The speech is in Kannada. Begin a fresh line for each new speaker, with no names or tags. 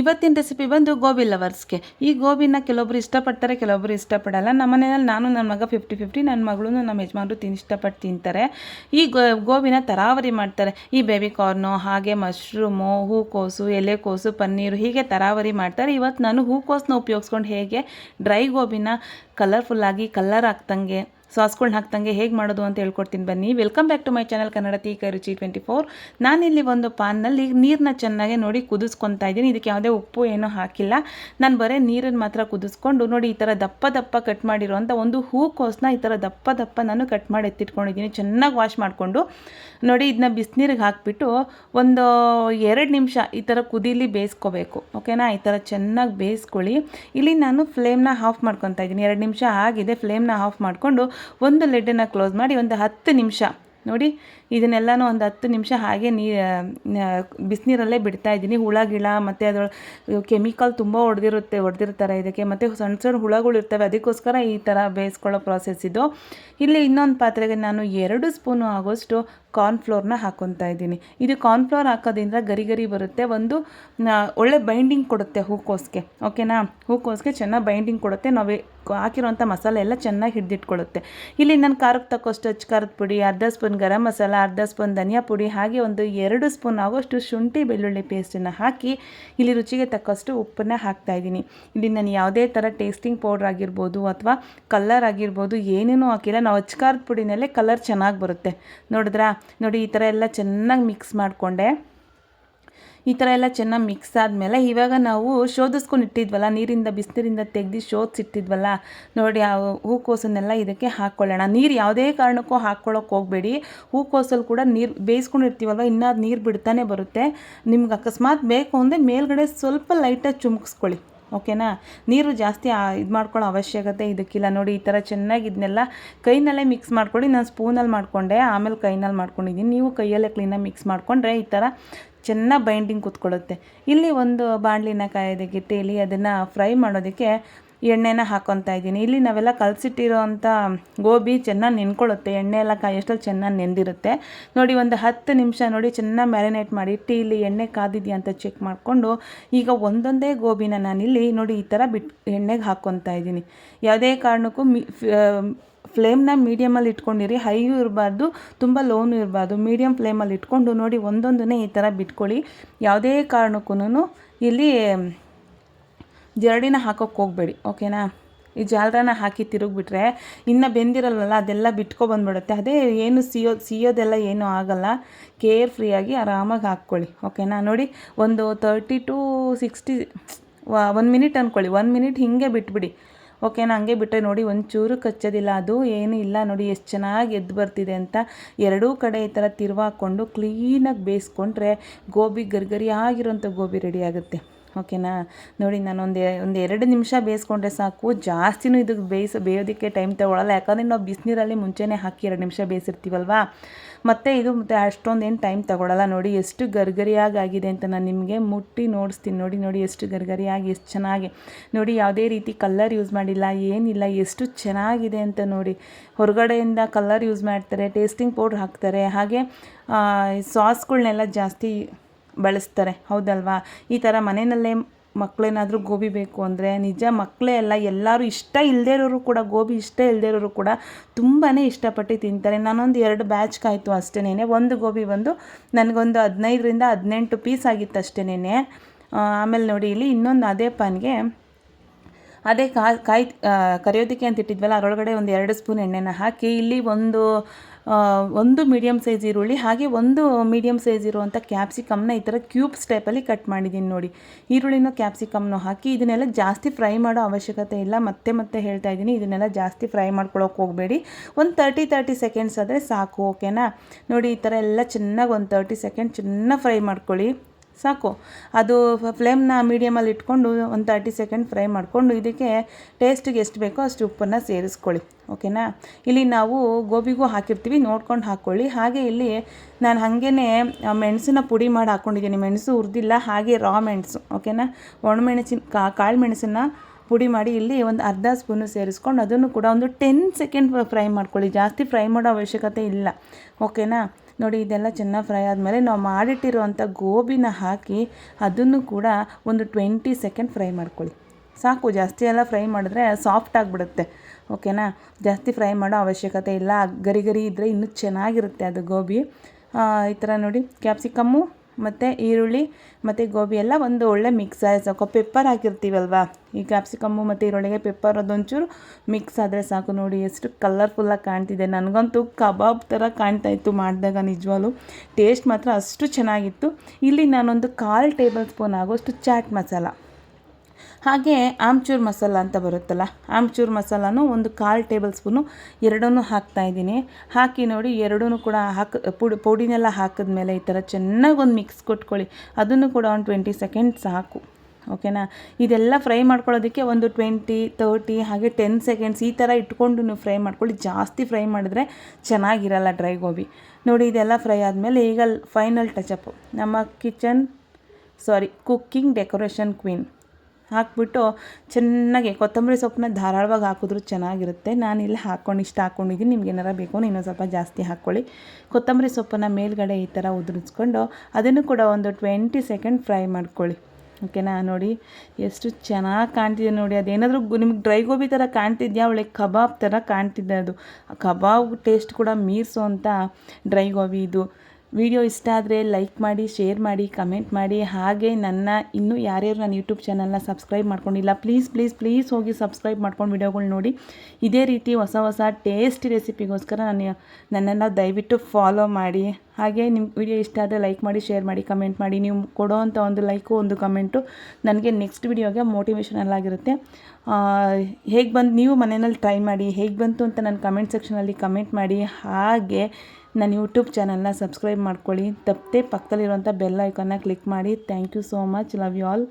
ಇವತ್ತಿನ ರೆಸಿಪಿ ಬಂದು ಗೋಬಿ ಲವರ್ಸ್ಗೆ ಈ ಗೋಬಿನ ಕೆಲವೊಬ್ರು ಇಷ್ಟಪಡ್ತಾರೆ, ಕೆಲವೊಬ್ರು ಇಷ್ಟಪಡಲ್ಲ. ನಮ್ಮ ಮನೆಯಲ್ಲಿ ನಾನು, ನನ್ನ ಮಗ ಫಿಫ್ಟಿ ಫಿಫ್ಟಿ ನನ್ನ ಮಗಳು ನಮ್ಮ ಯಜಮಾನರು ತಿನ್, ಇಷ್ಟಪಟ್ಟು ತಿಂತಾರೆ. ಈ ಗೋಬಿನ ತರಾವರಿ ಮಾಡ್ತಾರೆ. ಈ ಬೇಬಿ ಕಾರ್ನು ಹಾಗೆ ಮಶ್ರೂಮು ಹೂಕೋಸು, ಎಲೆಕೋಸು, ಪನ್ನೀರು ಹೀಗೆ ತರಾವರಿ ಮಾಡ್ತಾರೆ. ಇವತ್ತು ನಾನು ಹೂಕೋಸನ್ನ ಉಪಯೋಗಿಸ್ಕೊಂಡು ಹೇಗೆ ಡ್ರೈ ಗೋಬಿನ ಕಲರ್ಫುಲ್ಲಾಗಿ ಕಲರ್ ಆಗ್ತಂಗೆ ಸಾಸ್ಗಳ್ನ ಹಾಕ್ದಂಗೆ ಹೇಗೆ ಮಾಡೋದು ಅಂತ ಹೇಳ್ಕೊಡ್ತೀನಿ ಬನ್ನಿ. Welcome back to my channel Kannada Teeka Ruchi twenty four ನಾನಿಲ್ಲಿ ಒಂದು ಪಾನ್ನಲ್ಲಿ ನೀರನ್ನ ಚೆನ್ನಾಗಿ ನೋಡಿ ಕುದಿಸ್ಕೊತಾ ಇದ್ದೀನಿ. ಇದಕ್ಕೆ ಯಾವುದೇ ಉಪ್ಪು ಏನೂ ಹಾಕಿಲ್ಲ. ನಾನು ಬರೀ ನೀರನ್ನು ಮಾತ್ರ ಕುದಿಸ್ಕೊಂಡು ನೋಡಿ ಈ ಥರ ದಪ್ಪ ದಪ್ಪ ಕಟ್ ಮಾಡಿರೋಂಥ ಒಂದು ಹೂಕೋಸನ್ನ ಈ ಥರ ದಪ್ಪ ದಪ್ಪ ನಾನು ಕಟ್ ಮಾಡಿ ಎತ್ತಿಟ್ಕೊಂಡಿದ್ದೀನಿ. ಚೆನ್ನಾಗಿ ವಾಶ್ ಮಾಡಿಕೊಂಡು ನೋಡಿ ಇದನ್ನ ಬಿಸಿನೀರಿಗೆ ಹಾಕಿಬಿಟ್ಟು ಒಂದು ಎರಡು ನಿಮಿಷ ಈ ಥರ ಕುದೀಲಿ ಬೇಯಿಸ್ಕೋಬೇಕು. ಓಕೆನಾ ಈ ಥರ ಚೆನ್ನಾಗಿ ಬೇಯಿಸ್ಕೊಳ್ಳಿ. ಇಲ್ಲಿ ನಾನು ಫ್ಲೇಮ್ನ ಆಫ್ ಮಾಡ್ಕೊತಾ ಇದ್ದೀನಿ. ಎರಡು ನಿಮಿಷ ಆಗಿದೆ ಫ್ಲೇಮ್ನ ಆಫ್ ಮಾಡಿಕೊಂಡು ಒಂದು ಲೆಡ್ಡನ್ನು ಕ್ಲೋಸ್ ಮಾಡಿ ಒಂದು ಹತ್ತು ನಿಮಿಷ. ನೋಡಿ, ಇದನ್ನೆಲ್ಲನೂ ಒಂದು ಹತ್ತು ನಿಮಿಷ ಹಾಗೆ ನೀ ಬಿಸಿನೀರಲ್ಲೇ ಬಿಡ್ತಾ ಇದ್ದೀನಿ. ಹುಳ, ಗಿಳ ಮತ್ತು ಅದ್ರ ಕೆಮಿಕಲ್ ತುಂಬ ಹೊಡೆದಿರುತ್ತೆ, ಹೊಡೆದಿರ್ತಾರೆ ಇದಕ್ಕೆ. ಮತ್ತು ಸಣ್ಣ ಸಣ್ಣ ಹುಳಗಳು ಇರ್ತವೆ. ಅದಕ್ಕೋಸ್ಕರ ಈ ಥರ ಬೇಯಿಸ್ಕೊಳ್ಳೋ ಪ್ರಾಸೆಸ್ ಇದು. ಇಲ್ಲಿ ಇನ್ನೊಂದು ಪಾತ್ರೆಗೆ ನಾನು ಎರಡು ಸ್ಪೂನು ಆಗೋಷ್ಟು ಕಾರ್ನ್ಫ್ಲೋರ್ನ ಹಾಕೊತಾ ಇದ್ದೀನಿ. ಇದು ಕಾರ್ನ್ಫ್ಲೋರ್ ಹಾಕೋದ್ರಿಂದ ಗರಿ ಗರಿ ಬರುತ್ತೆ. ಒಂದು ಒಳ್ಳೆ ಬೈಂಡಿಂಗ್ ಕೊಡುತ್ತೆ ಹೂಕೋಸ್ಗೆ. ಓಕೆನಾ ಹೂಕೋಸ್ಗೆ ಚೆನ್ನಾಗಿ ಬೈಂಡಿಂಗ್ ಕೊಡುತ್ತೆ. ನಾವು ಹಾಕಿರೋಂಥ ಮಸಾಲೆ ಎಲ್ಲ ಚೆನ್ನಾಗಿ ಹಿಡಿದಿಟ್ಕೊಳ್ಳುತ್ತೆ ಇಲ್ಲಿ ನಾನು ಖಾರಕ್ಕೆ ತಕ್ಕಷ್ಟು ಅಚ್ಚ ಖಾರದ ಪುಡಿ, ಅರ್ಧ ಸ್ಪೂನ್ ಗರಂ ಮಸಾಲ, ಅರ್ಧ ಸ್ಪೂನ್ ಧನಿಯಾ ಪುಡಿ, ಹಾಗೆ ಒಂದು ಎರಡು ಸ್ಪೂನ್ ಆಗೋಷ್ಟು ಶುಂಠಿ ಬೆಳ್ಳುಳ್ಳಿ ಪೇಸ್ಟನ್ನು ಹಾಕಿ ಇಲ್ಲಿ ರುಚಿಗೆ ತಕ್ಕಷ್ಟು ಉಪ್ಪನ್ನು ಹಾಕ್ತಾಯಿದ್ದೀನಿ ಇಲ್ಲಿ ನಾನು ಯಾವುದೇ ಥರ ಟೇಸ್ಟಿಂಗ್ ಪೌಡ್ರ್ ಆಗಿರ್ಬೋದು ಅಥವಾ ಕಲ್ಲರ್ ಆಗಿರ್ಬೋದು ಏನೇನೂ ಹಾಕಿಲ್ಲ. ನಾವು ಅಚ್ಚ ಖಾರದ ಪುಡಿನಲ್ಲೇ ಕಲರ್ ಚೆನ್ನಾಗಿ ಬರುತ್ತೆ. ನೋಡಿದ್ರಾ? ನೋಡಿ, ಈ ಥರ ಎಲ್ಲ ಚೆನ್ನಾಗಿ ಮಿಕ್ಸ್ ಮಾಡಿಕೊಂಡೆ. ಈ ಥರ ಎಲ್ಲ ಚೆನ್ನಾಗಿ ಮಿಕ್ಸ್ ಆದಮೇಲೆ ಇವಾಗ ನಾವು ಶೋಧಿಸ್ಕೊಂಡು ಇಟ್ಟಿದ್ವಲ್ಲ, ನೀರಿಂದ, ಬಿಸಿನೀರಿಂದ ತೆಗೆದು ಶೋಧಿಸಿಟ್ಟಿದ್ವಲ್ಲ ನೋಡಿ, ಆ ಹೂಕೋಸನ್ನೆಲ್ಲ ಇದಕ್ಕೆ ಹಾಕ್ಕೊಳ್ಳೋಣ ನೀರು ಯಾವುದೇ ಕಾರಣಕ್ಕೂ ಹಾಕ್ಕೊಳ್ಳೋಕೆ ಹೋಗಬೇಡಿ. ಹೂಕೋಸಲ್ಲಿ ಕೂಡ ನೀರು ಬೇಯಿಸ್ಕೊಂಡಿರ್ತೀವಲ್ವ ಇನ್ನೂ ಅದು ನೀರು ಬಿಡ್ತಾನೆ ಬರುತ್ತೆ. ನಿಮ್ಗೆ ಅಕಸ್ಮಾತ್ ಬೇಕು ಅಂದರೆ ಮೇಲ್ಗಡೆ ಸ್ವಲ್ಪ ಲೈಟಾಗಿ ಚುಮ್ಕಿಸ್ಕೊಳ್ಳಿ. ಓಕೆನಾ? ನೀರು ಜಾಸ್ತಿ ಇದು ಮಾಡ್ಕೊಳ್ಳೋ ಅವಶ್ಯಕತೆ ಇದಕ್ಕಿಲ್ಲ. ನೋಡಿ, ಈ ಥರ ಚೆನ್ನಾಗಿ ಇದನ್ನೆಲ್ಲ ಕೈನಲ್ಲೇ ಮಿಕ್ಸ್ ಮಾಡ್ಕೊಳ್ಳಿ. ನಾನು ಸ್ಪೂನಲ್ಲಿ ಮಾಡಿಕೊಂಡೆ, ಆಮೇಲೆ ಕೈನಲ್ಲಿ ಮಾಡ್ಕೊಂಡಿದ್ದೀನಿ. ನೀವು ಕೈಯಲ್ಲೇ ಕ್ಲೀನಾಗಿ ಮಿಕ್ಸ್ ಮಾಡಿಕೊಂಡ್ರೆ ಈ ಥರ ಚೆನ್ನಾಗಿ ಬೈಂಡಿಂಗ್ ಕೂತ್ಕೊಳ್ಳುತ್ತೆ. ಇಲ್ಲಿ ಒಂದು ಬಾಣಲಿನ ಕಾಯೋದಕ್ಕೆ ಇಲ್ಲಿ ಅದನ್ನು ಫ್ರೈ ಮಾಡೋದಕ್ಕೆ ಎಣ್ಣೆನ ಹಾಕೊತಾ ಇದ್ದೀನಿ. ಇಲ್ಲಿ ನಾವೆಲ್ಲ ಕಲಸಿಟ್ಟಿರೋ ಅಂಥ ಗೋಬಿ ಚೆನ್ನಾಗಿ ನೆನ್ಕೊಳ್ಳುತ್ತೆ. ಎಣ್ಣೆ ಎಲ್ಲ ಕಾಯೋಷ್ಟಲ್ಲಿ ಚೆನ್ನಾಗಿ ನೆಂದಿರುತ್ತೆ. ನೋಡಿ, ಒಂದು ಹತ್ತು ನಿಮಿಷ ನೋಡಿ, ಚೆನ್ನಾಗಿ ಮ್ಯಾರಿನೇಟ್ ಮಾಡಿ ಇಟ್ಟು ಇಲ್ಲಿ ಎಣ್ಣೆ ಕಾದಿದೆಯಾ ಅಂತ ಚೆಕ್ ಮಾಡಿಕೊಂಡು ಈಗ ಒಂದೊಂದೇ ಗೋಬಿನ ನಾನಿಲ್ಲಿ ನೋಡಿ ಈ ಥರ ಬಿಟ್ಟು ಎಣ್ಣೆಗೆ ಹಾಕ್ಕೊತಾ ಇದ್ದೀನಿ. ಯಾವುದೇ ಕಾರಣಕ್ಕೂ ಮಿ ಫ್ಲೇಮ್ನ ಮೀಡಿಯಮಲ್ಲಿ ಇಟ್ಕೊಂಡಿರಿ. ಹೈಯೂ ಇರಬಾರ್ದು, ತುಂಬ ಲೋನು ಇರಬಾರ್ದು. ಮೀಡಿಯಮ್ ಫ್ಲೇಮಲ್ಲಿ ಇಟ್ಕೊಂಡು ನೋಡಿ ಒಂದೊಂದನ್ನೇ ಈ ಥರ ಬಿಟ್ಕೊಳ್ಳಿ. ಯಾವುದೇ ಕಾರಣಕ್ಕೂ ಇಲ್ಲಿ ಜರಡಿನ ಹಾಕೋಕ್ಕೆ ಹೋಗಬೇಡಿ, ಓಕೆನಾ? ಈ ಜಾಲರನ ಹಾಕಿ ತಿರುಗಿಬಿಟ್ರೆ ಇನ್ನೂ ಬೆಂದಿರಲ್ವಲ್ಲ, ಅದೆಲ್ಲ ಬಿಟ್ಕೊ ಬಂದ್ಬಿಡುತ್ತೆ. ಅದೇ ಏನು ಸಿಯೋ, ಸಿಯೋದೆಲ್ಲ ಏನೂ ಆಗಲ್ಲ. ಕೇರ್ ಫ್ರೀಯಾಗಿ ಆರಾಮಾಗಿ ಹಾಕ್ಕೊಳ್ಳಿ, ಓಕೆನಾ? ನೋಡಿ, ಒಂದು thirty two sixty one minute ಅಂದ್ಕೊಳ್ಳಿ ಒನ್ ಮಿನಿಟ್ ಹೀಗೆ ಬಿಟ್ಬಿಡಿ, ಓಕೆನಾ? ಹಂಗೆ ಬಿಟ್ಟರೆ ನೋಡಿ ಒಂಚೂರು ಕಚ್ಚೋದಿಲ್ಲ, ಅದು ಏನೂ ಇಲ್ಲ. ನೋಡಿ, ಎಷ್ಟು ಚೆನ್ನಾಗಿ ಎದ್ದು ಬರ್ತಿದೆ ಅಂತ ಎರಡೂ ಕಡೆ ಈ ಥರ ತಿರುವಾಕೊಂಡು ಕ್ಲೀನಾಗಿ ಬೇಯಿಸ್ಕೊಂಡ್ರೆ ಗೋಬಿ ಗರ್ಗರಿ ಆಗಿರೋಂಥ ಗೋಬಿ ರೆಡಿ ಆಗುತ್ತೆ. ಓಕೆನಾ ನೋಡಿ ನಾನು ಒಂದು ಒಂದು ಎರಡು ನಿಮಿಷ ಬೇಯಿಸ್ಕೊಂಡ್ರೆ ಸಾಕು. ಜಾಸ್ತಿನೂ ಇದಕ್ಕೆ ಬೇಯಿಸ, ಬೇಯೋದಕ್ಕೆ ಟೈಮ್ ತೊಗೊಳ್ಳಲ್ಲ ಯಾಕಂದರೆ ನಾವು ಬಿಸಿನೀರಲ್ಲಿ ಮುಂಚೆನೇ ಹಾಕಿ ಎರಡು ನಿಮಿಷ ಬೇಯಿಸಿರ್ತೀವಲ್ವಾ? ಮತ್ತು ಇದು ಮತ್ತು ಅಷ್ಟೊಂದೇನು ಟೈಮ್ ತೊಗೊಳ್ಳಲ್ಲ ನೋಡಿ ಎಷ್ಟು ಗರ್ಗರಿಯಾಗಿ ಆಗಿದೆ ಅಂತ ನಾನು ನಿಮಗೆ ಮುಟ್ಟಿ ನೋಡಿಸ್ತೀನಿ. ನೋಡಿ ನೋಡಿ ಎಷ್ಟು ಗರ್ಗರಿಯಾಗಿ, ಎಷ್ಟು ಚೆನ್ನಾಗಿ. ನೋಡಿ, ಯಾವುದೇ ರೀತಿ ಕಲ್ಲರ್ ಯೂಸ್ ಮಾಡಿಲ್ಲ, ಏನಿಲ್ಲ, ಎಷ್ಟು ಚೆನ್ನಾಗಿದೆ ಅಂತ ನೋಡಿ. ಹೊರಗಡೆಯಿಂದ ಕಲ್ಲರ್ ಯೂಸ್ ಮಾಡ್ತಾರೆ ಟೇಸ್ಟಿಂಗ್ ಪೌಡ್ರ್ ಹಾಕ್ತಾರೆ. ಹಾಗೆ ಸಾಸ್ಗಳನ್ನೆಲ್ಲ ಜಾಸ್ತಿ ಬಳಸ್ತಾರೆ. ಹೌದಲ್ವಾ? ಈ ಥರ ಮನೆಯಲ್ಲೇ ಮಕ್ಕಳೇನಾದರೂ ಗೋಬಿ ಬೇಕು ಅಂದರೆ ನಿಜ ಮಕ್ಕಳೇ ಅಲ್ಲ, ಎಲ್ಲರೂ ಇಷ್ಟ ಇಲ್ಲದೇ ಇರೋರು ಕೂಡ, ಗೋಬಿ ಇಷ್ಟ ಇಲ್ಲದೇ ಇರೋರು ಕೂಡ ತುಂಬಾ ಇಷ್ಟಪಟ್ಟು ತಿಂತಾರೆ. ನಾನೊಂದು ಎರಡು ಬ್ಯಾಚ್ ಕಾಯಿತು ಅಷ್ಟೇನೆ ಒಂದು ಗೋಬಿ ಬಂದು ನನಗೊಂದು ಹದಿನೈದರಿಂದ ಹದಿನೆಂಟು ಪೀಸ್ ಆಗಿತ್ತು ಅಷ್ಟೇನೆ ಆಮೇಲೆ ನೋಡಿ ಇಲ್ಲಿ ಇನ್ನೊಂದು ಅದೇ ಪಾನ್ಗೆ, ಅದೇ ಕಾಯಿ ಕಾಯಿ ಕರಿಯೋದಕ್ಕೆ ಅಂತ ಇಟ್ಟಿದ್ವಲ್ಲ, ಅದರೊಳಗಡೆ ಒಂದು ಎರಡು ಸ್ಪೂನ್ ಎಣ್ಣೆನ ಹಾಕಿ, ಇಲ್ಲಿ ಒಂದು ಒಂದು ಮೀಡಿಯಮ್ ಸೈಜ್ ಈರುಳ್ಳಿ, ಹಾಗೆ ಒಂದು ಮೀಡಿಯಮ್ ಸೈಜ್ ಇರುವಂಥ ಕ್ಯಾಪ್ಸಿಕಮ್ನ ಈ ಥರ ಕ್ಯೂಬ್ಸ್ ಟೈಪಲ್ಲಿ ಕಟ್ ಮಾಡಿದ್ದೀನಿ ನೋಡಿ. ಈರುಳ್ಳಿನೂ ಕ್ಯಾಪ್ಸಿಕಮ್ನೂ ಹಾಕಿ ಇದನ್ನೆಲ್ಲ ಜಾಸ್ತಿ ಫ್ರೈ ಮಾಡೋ ಅವಶ್ಯಕತೆ ಇಲ್ಲ. ಮತ್ತೆ ಮತ್ತೆ ಹೇಳ್ತಾ ಇದ್ದೀನಿ, ಇದನ್ನೆಲ್ಲ ಜಾಸ್ತಿ ಫ್ರೈ ಮಾಡ್ಕೊಳ್ಳೋಕೆ ಹೋಗಬೇಡಿ. ಒಂದು ತರ್ಟಿ ತರ್ಟಿ ಸೆಕೆಂಡ್ಸ್ ಆದರೆ ಸಾಕು ಓಕೆನಾ ನೋಡಿ, ಈ ಥರ ಎಲ್ಲ ಚೆನ್ನಾಗಿ ಒಂದು ತರ್ಟಿ ಸೆಕೆಂಡ್ ಚೆನ್ನಾಗಿ ಫ್ರೈ ಮಾಡ್ಕೊಳ್ಳಿ. ಸಾಕು. ಅದು ಫ್ಲೇಮ್ನ ಮೀಡಿಯಮಲ್ಲಿ ಇಟ್ಕೊಂಡು ಒಂದು ತರ್ಟಿ ಸೆಕೆಂಡ್ ಫ್ರೈ ಮಾಡಿಕೊಂಡು ಇದಕ್ಕೆ ಟೇಸ್ಟಿಗೆ ಎಷ್ಟು ಬೇಕೋ ಅಷ್ಟು ಉಪ್ಪನ್ನು ಸೇರಿಸ್ಕೊಳ್ಳಿ. ಓಕೆನಾ? ಇಲ್ಲಿ ನಾವು ಗೋಬಿಗೂ ಹಾಕಿರ್ತೀವಿ, ನೋಡ್ಕೊಂಡು ಹಾಕ್ಕೊಳ್ಳಿ. ಹಾಗೆ ಇಲ್ಲಿ ನಾನು ಹಾಗೇ ಮೆಣಸಿನ ಪುಡಿ ಮಾಡಿ ಹಾಕ್ಕೊಂಡಿದ್ದೀನಿ ಮೆಣಸು ಹುರಿದಿಲ್ಲ ಹಾಗೆ ರಾ ಮೆಣಸು. ಓಕೆನಾ? ಒಣಮೆಣಸಿನ ಕಾಳು ಮೆಣಸನ್ನು ಪುಡಿ ಮಾಡಿ ಇಲ್ಲಿ ಒಂದು ಅರ್ಧ ಸ್ಪೂನು ಸೇರಿಸ್ಕೊಂಡು ಅದನ್ನು ಕೂಡ ಒಂದು ಟೆನ್ ಸೆಕೆಂಡ್ ಫ್ರೈ ಮಾಡ್ಕೊಳ್ಳಿ. ಜಾಸ್ತಿ ಫ್ರೈ ಮಾಡೋ ಅವಶ್ಯಕತೆ ಇಲ್ಲ. ಓಕೆನಾ ನೋಡಿ, ಇದೆಲ್ಲ ಚೆನ್ನಾಗಿ ಫ್ರೈ ಆದಮೇಲೆ ನಾವು ಮಾಡಿಟ್ಟಿರುವಂಥ ಗೋಬಿನ ಹಾಕಿ ಅದನ್ನು ಕೂಡ ಒಂದು ಟ್ವೆಂಟಿ ಸೆಕೆಂಡ್ ಫ್ರೈ ಮಾಡ್ಕೊಳ್ಳಿ. ಸಾಕು, ಜಾಸ್ತಿ ಎಲ್ಲ ಫ್ರೈ ಮಾಡಿದ್ರೆ ಸಾಫ್ಟ್ ಆಗಿಬಿಡುತ್ತೆ. ಓಕೆನಾ ಜಾಸ್ತಿ ಫ್ರೈ ಮಾಡೋ ಅವಶ್ಯಕತೆ ಇಲ್ಲ. ಗರಿ ಗರಿ ಇದ್ದರೆ ಇನ್ನೂ ಚೆನ್ನಾಗಿರುತ್ತೆ ಅದು ಗೋಬಿ. ಈ ಥರ ನೋಡಿ. ಕ್ಯಾಪ್ಸಿಕಮ್ಮು ಮತ್ತು ಈರುಳ್ಳಿ ಮತ್ತು ಗೋಬಿ ಎಲ್ಲ ಒಂದು ಒಳ್ಳೆ ಮಿಕ್ಸ್ ಆದರೆ ಸಾಕು. ಪೆಪ್ಪರ್ ಹಾಕಿರ್ತೀವಲ್ವಾ? ಈ ಕ್ಯಾಪ್ಸಿಕಮ್ಮು ಮತ್ತು ಈರುಳ್ಳಿಗೆ ಪೆಪ್ಪರ್ ಅದೊಂಚೂರು ಮಿಕ್ಸ್ ಆದರೆ ಸಾಕು. ನೋಡಿ ಎಷ್ಟು ಕಲರ್ಫುಲ್ಲಾಗಿ ಕಾಣ್ತಿದೆ. ನನಗಂತೂ ಕಬಾಬ್ ಥರ ಕಾಣ್ತಾ ಇತ್ತು ಮಾಡಿದಾಗ ನಿಜವಾಗ್ಲೂ. ಟೇಸ್ಟ್ ಮಾತ್ರ ಅಷ್ಟು ಚೆನ್ನಾಗಿತ್ತು. ಇಲ್ಲಿ ನಾನೊಂದು ಕಾಲು ಟೇಬಲ್ ಸ್ಪೂನ್ ಆಗೋಷ್ಟು ಚಾಟ್ ಮಸಾಲ. ಹಾಗೆ ಆಮ್ಚೂರ್ ಮಸಾಲ ಅಂತ ಬರುತ್ತಲ್ಲ, ಆಮ್ಚೂರ್ ಮಸಾಲನೂ ಒಂದು ಕಾಲು ಟೇಬಲ್ ಸ್ಪೂನು ಎರಡನ್ನೂ ಹಾಕ್ತಾಯಿದ್ದೀನಿ ಹಾಕಿ ನೋಡಿ ಎರಡೂ ಕೂಡ ಹಾಕಿ, ಪುಡಿ, ಪುಡಿನೆಲ್ಲ ಹಾಕಿದ್ಮೇಲೆ ಈ ಥರ ಚೆನ್ನಾಗಿ ಒಂದು ಮಿಕ್ಸ್ ಕೊಟ್ಕೊಳ್ಳಿ. ಅದನ್ನು ಕೂಡ ಒಂದು ಟ್ವೆಂಟಿ ಸೆಕೆಂಡ್ ಸಾಕು, ಓಕೆನಾ? ಇದೆಲ್ಲ ಫ್ರೈ ಮಾಡ್ಕೊಳ್ಳೋದಕ್ಕೆ ಒಂದು ಟ್ವೆಂಟಿ, ತರ್ಟಿ, ಹಾಗೆ ಟೆನ್ ಸೆಕೆಂಡ್ಸ್ ಈ ಥರ ಇಟ್ಕೊಂಡು ನೀವು ಫ್ರೈ ಮಾಡ್ಕೊಳ್ಳಿ. ಜಾಸ್ತಿ ಫ್ರೈ ಮಾಡಿದ್ರೆ ಚೆನ್ನಾಗಿರಲ್ಲ ಡ್ರೈ ಗೋಬಿ. ನೋಡಿ, ಇದೆಲ್ಲ ಫ್ರೈ ಆದಮೇಲೆ ಈಗ ಫೈನಲ್ ಟಚಪ್ಪು ನಮ್ಮ kitchen, sorry, cooking decoration queen. ಹಾಕ್ಬಿಟ್ಟು ಚೆನ್ನಾಗಿ ಕೊತ್ತಂಬರಿ ಸೊಪ್ಪನ್ನ ಧಾರಾಳವಾಗಿ ಹಾಕಿದ್ರು ಚೆನ್ನಾಗಿರುತ್ತೆ. ನಾನಿಲ್ಲಿ ಹಾಕ್ಕೊಂಡು ಇಷ್ಟ ಹಾಕ್ಕೊಂಡಿದ್ದೀನಿ. ನಿಮ್ಗೆ ಏನಾರ ಬೇಕು ಇನ್ನೊಂದು ಸ್ವಲ್ಪ ಜಾಸ್ತಿ ಹಾಕ್ಕೊಳ್ಳಿ. ಕೊತ್ತಂಬರಿ ಸೊಪ್ಪನ್ನು ಮೇಲ್ಗಡೆ ಈ ಥರ ಉದುರಿಸ್ಕೊಂಡು ಅದನ್ನು ಕೂಡ ಒಂದು ಟ್ವೆಂಟಿ ಸೆಕೆಂಡ್ ಫ್ರೈ ಮಾಡ್ಕೊಳ್ಳಿ. ಓಕೆನಾ? ನೋಡಿ, ಎಷ್ಟು ಚೆನ್ನಾಗಿ ಕಾಣ್ತಿದೆ ನೋಡಿ. ಅದೇನಾದರೂ ನಿಮ್ಗೆ ಡ್ರೈ ಗೋಬಿ ಥರ ಕಾಣ್ತಿದ್ಯಾ? ಒಳ್ಳೆ ಕಬಾಬ್ ಥರ ಕಾಣ್ತಿದೆ ಅದು. ಕಬಾಬ್ ಟೇಸ್ಟ್ ಕೂಡ ಮೀರಿಸೋವಂಥ ಡ್ರೈ ಗೋಬಿ ಇದು. ವಿಡಿಯೋ ಇಷ್ಟ ಆದರೆ ಲೈಕ್ ಮಾಡಿ, ಶೇರ್ ಮಾಡಿ, ಕಮೆಂಟ್ ಮಾಡಿ. ಹಾಗೆ ನನ್ನ ಇನ್ನೂ ಯಾರ್ಯಾರು ನನ್ನ ಯೂಟ್ಯೂಬ್ ಚಾನಲ್ನ ಸಬ್ಸ್ಕ್ರೈಬ್ ಮಾಡ್ಕೊಂಡಿಲ್ಲ, ಪ್ಲೀಸ್ ಪ್ಲೀಸ್ ಪ್ಲೀಸ್ ಹೋಗಿ ಸಬ್ಸ್ಕ್ರೈಬ್ ಮಾಡ್ಕೊಂಡು ವಿಡಿಯೋಗಳು ನೋಡಿ. ಇದೇ ರೀತಿ ಹೊಸ ಹೊಸ ಟೇಸ್ಟಿ ರೆಸಿಪಿಗೋಸ್ಕರ ನಾನು ನನ್ನನ್ನು ದಯವಿಟ್ಟು ಫಾಲೋ ಮಾಡಿ. ಹಾಗೆ ನಿಮ್ಮ ವಿಡಿಯೋ ಇಷ್ಟ ಆದರೆ ಲೈಕ್ ಮಾಡಿ, ಶೇರ್ ಮಾಡಿ, ಕಮೆಂಟ್ ಮಾಡಿ. ನೀವು ಕೊಡೋವಂಥ ಒಂದು ಲೈಕು, ಒಂದು ಕಮೆಂಟು ನನಗೆ ನೆಕ್ಸ್ಟ್ ವಿಡಿಯೋಗೆ ಮೋಟಿವೇಶನಲ್ ಆಗಿರುತ್ತೆ. ಹೇಗೆ ಬಂದು ನೀವು ಮನೆಯಲ್ಲಿ ಟ್ರೈ ಮಾಡಿ, ಹೇಗೆ ಬಂತು ಅಂತ ನನ್ನ ಕಮೆಂಟ್ ಸೆಕ್ಷನಲ್ಲಿ ಕಮೆಂಟ್ ಮಾಡಿ. ಹಾಗೆ ನನ್ನ ಯೂಟ್ಯೂಬ್ ಚಾನಲ್ನ ಸಬ್ಸ್ಕ್ರೈಬ್ ಮಾಡ್ಕೊಳ್ಳಿ. ತಪ್ಪದೆ ಪಕ್ಕದಲ್ಲಿರುವಂಥ ಬೆಲ್ ಐಕನ್ನ ಕ್ಲಿಕ್ ಮಾಡಿ. Thank you so much. Love you all.